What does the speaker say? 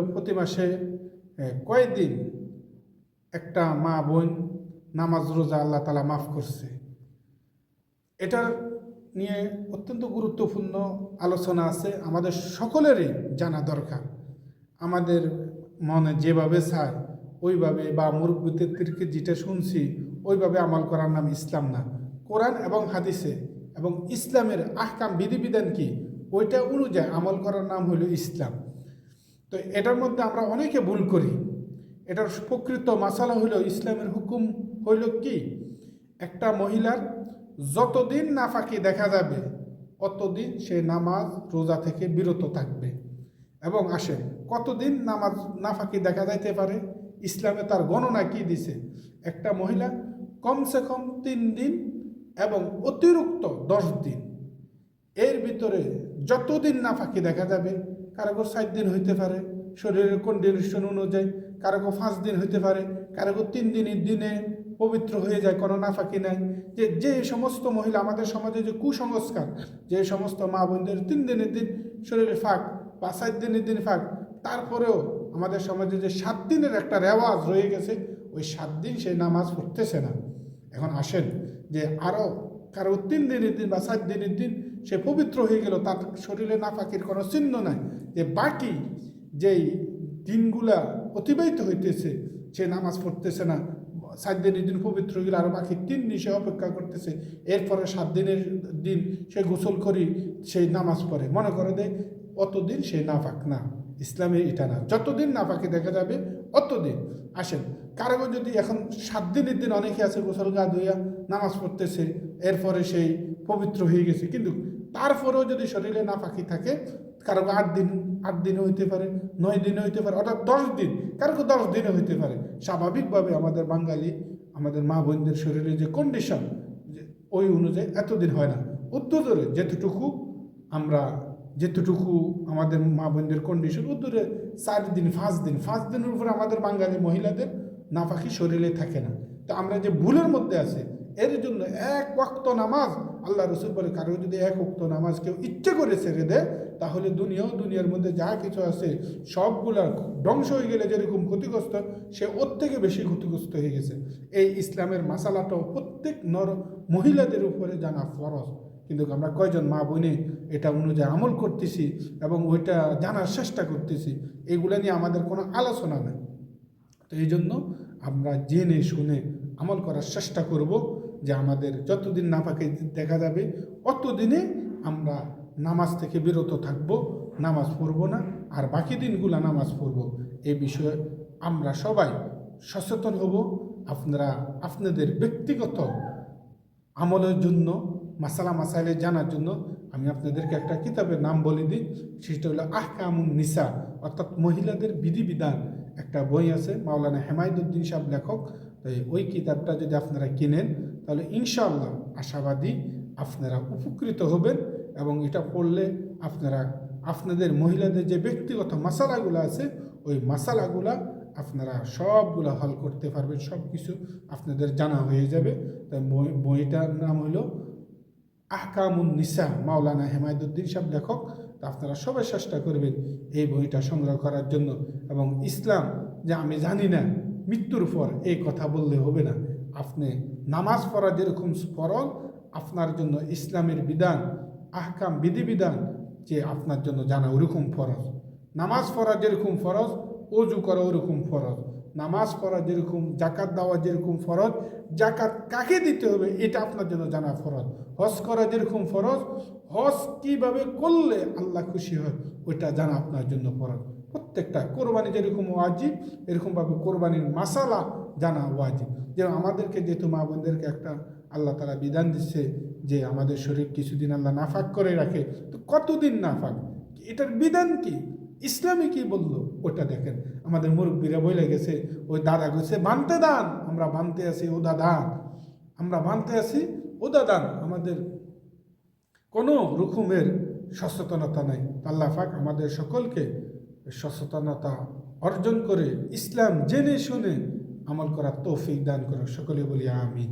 প্রতি মাসে এ, কয়দিন একটা মা বোন নামাজ রোজা আল্লাহ তালা মাফ করছে? এটার নিয়ে অত্যন্ত গুরুত্বপূর্ণ আলোচনা আছে আমাদের সকলেরই জানা দরকার। আমাদের মনে যেভাবে চায় ওইভাবে বা মুরব্বীদের থেকে যেটা শুনছি ওইভাবে আমল করার নাম ইসলাম না। কোরআন এবং হাদিসে এবং ইসলামের আহকাম বিধিবিধান কি? ওইটা অনুযায়ী আমল করার নাম হলো ইসলাম। তো এটার মধ্যে আমরা অনেকে ভুল করি। এটার প্রকৃত মাসালা হইল ইসলামের হুকুম হইল কি? একটা মহিলার যতদিন নাফাকি দেখা যাবে, অতদিন সে নামাজ রোজা থেকে বিরত থাকবে। এবং আসে কতদিন নামাজ নাফাকি দেখা যাইতে পারে? ইসলামে তার গণনা কি দিছে? একটা মহিলা কমসে কম তিন দিন এবং অতিরিক্ত দশ দিন। এর ভিতরে যতদিন না ফাঁকি দেখা যাবে কারও সাত দিন হইতে পারে, শরীরের কন্ডিশন অনুযায়ী কারও পাঁচ দিন হইতে পারে কারও তিন দিনের দিনে পবিত্র হয়ে যায়, কোনো নাফাকি নাই। যে যে সমস্ত মহিলা আমাদের সমাজে যে কুসংস্কার, যে সমস্ত মা বোনদের তিন দিনের দিন শরীরে ফাঁক বা সাত দিনের দিন ফাঁক, তারপরেও আমাদের সমাজে যে সাত দিনের একটা রেওয়াজ রয়ে গেছে, ওই সাত দিন সেই নামাজ পড়তেছে না। এখন আসেন যে আরও কারও তিন দিনের দিন বা সাত দিনের দিন সে পবিত্র হয়ে গেল, তার শরীরে নাফাকির কোনো চিহ্ন নাই। যে বাকি যেই দিনগুলা অতিবাহিত হইতেছে, সে নামাজ পড়তেছে না সাত দিনের দিন পবিত্র গেলে আরও বাকি তিন দিন সে অপেক্ষা করতেছে, এরপরে সাত দিনের দিন সে গোসল করি সেই নামাজ পড়ে। মনে করে দেয় অতদিন সে নাফাক না। ইসলামে এটা না। যতদিন নাফাকে দেখা যাবে, অতদিন। আসেন কারও যদি এখন সাত দিনের দিন অনেকে আছে গোসল গা ধুইয়া নামাজ পড়তেছে, এরপরে সেই পবিত্র হয়ে গেছে। কিন্তু তারপরেও যদি শরীরে না পাখি থাকে কারও আট দিন, আট দিনে হইতে পারে, নয় দিনে হইতে পারে, অর্থাৎ দশ দিন কারও দশ দিনে হইতে পারে। স্বাভাবিকভাবে আমাদের বাঙালি, আমাদের মা বোনদের শরীরে যে কন্ডিশন ওই অনুযায়ী এতদিন হয় না। উত্তরে যেতটুকু আমরা যেতটুকু আমাদের মা বোনদের কন্ডিশন ও দূরে চার দিন, পাঁচ দিন, পাঁচ দিনের উপরে আমাদের বাঙালি মহিলাদের নাফাকি শরীরে থাকে না। তো আমরা যে ভুলের মধ্যে আছে, এর জন্য এক ওয়াক্ত নামাজ আল্লাহ রসুল বলে, কারও যদি এক ওক্ত নামাজ কেউ ইচ্ছে করে ছেড়ে দেয়, তাহলে দুনিয়াও দুনিয়ার মধ্যে যা কিছু আছে সবগুলার ধ্বংস হয়ে গেলে যেরকম ক্ষতিগ্রস্ত, সে ওর থেকে বেশি ক্ষতিগ্রস্ত হয়ে গেছে। এই ইসলামের মাসালাটাও প্রত্যেক নর মহিলাদের উপরে জানা ফরজ। কিন্তু আমরা কয়জন মা বোনে এটা অনুযায়ী আমল করতেছি এবং ওইটা জানার চেষ্টা করতেছি, এগুলো নিয়ে আমাদের কোনো আলোচনা নেই। তো এই জন্য আমরা জেনে শুনে আমল করার চেষ্টা করব যে আমাদের যতদিন নাপাকে দেখা যাবে, অতদিনে আমরা নামাজ থেকে বিরত থাকব, নামাজ পড়ব না, আর বাকি দিনগুলো নামাজ পড়ব। এই বিষয়ে আমরা সবাই সচেতন হব। আপনারা আপনাদের ব্যক্তিগত আমলের জন্য মাসালা মাসাইলে জানার জন্য আমি আপনাদেরকে একটা কিতাবের নাম বলে দিই, সেটা হলো আহ আহকামুন নিসা, অর্থাৎ মহিলাদের বিধিবিধান। একটা বই আছে, মাওলানা হেমায়দুদ্দিন সাহেব লেখক। তো ওই কিতাবটা যদি আপনারা কিনেন, তাহলে ইনশাআল্লাহ আশাবাদী আপনারা উপকৃত হবেন এবং এটা পড়লে আপনারা, আপনাদের মহিলাদের যে ব্যক্তিগত মশালাগুলো আছে, ওই মশালাগুলা আপনারা সবগুলো হল করতে পারবেন সব কিছু আপনাদের জানা হয়ে যাবে। তাই বই- বইটার নাম হলো আহকামুন নিসা, মাওলানা হেমায়দুদ্দিন সাহেব লেখক, তা আপনারা সবাই চেষ্টা করবেন এই বইটা সংগ্রহ করার জন্য। এবং ইসলাম, যে আমি জানি না, মৃত্যুর পর এই কথা বললে হবে না। আপনি নামাজ পড়া যেরকম ফরজ, আপনার জন্য ইসলামের বিধান, আহকাম বিধিবিধান যে আপনার জন্য জানা ওরকম ফরজ। নামাজ পড়া যেরকম ফরজ, অজু করা ওরকম ফরজ। নামাজ পড়া যেরকম, জাকাত দেওয়া যেরকম ফরজ, জাকাত কাকে দিতে হবে এটা আপনার জন্য জানা ফরজ। হজ করা যেরকম ফরজ, হজ কীভাবে করলে আল্লাহ খুশি হয় ওইটা জানা আপনার জন্য ফরজ। প্রত্যেকটা কোরবানি যেরকম ওয়াজিব, এরকমভাবে কোরবানির মাসালা জানা ওয়াজিব। যে আমাদেরকে যেহেতু মা বোনদেরকে একটা আল্লাহ তারা বিধান দিচ্ছে যে আমাদের শরীর কিছুদিন আল্লাহ নাফাক করে রাখে, তো কতদিন নাফাক? এটার বিধান কি? ইসলামে কি বলল? ওটা দেখেন। আমাদের মুরব্বীরা বলে গেছে, ওই দাদা গেছে বানতে দান, আমরা বানতে আছি, ও দাদান আমরা বানতে আছি, ও দাদান আমাদের কোনো রকমের সচেতনতা নাই। আল্লাহ আমাদের সকলকে সচেতনতা অর্জন করে ইসলাম জেনে শুনে আমল করার তৌফিক দান করো সকলে বলি, আমিন।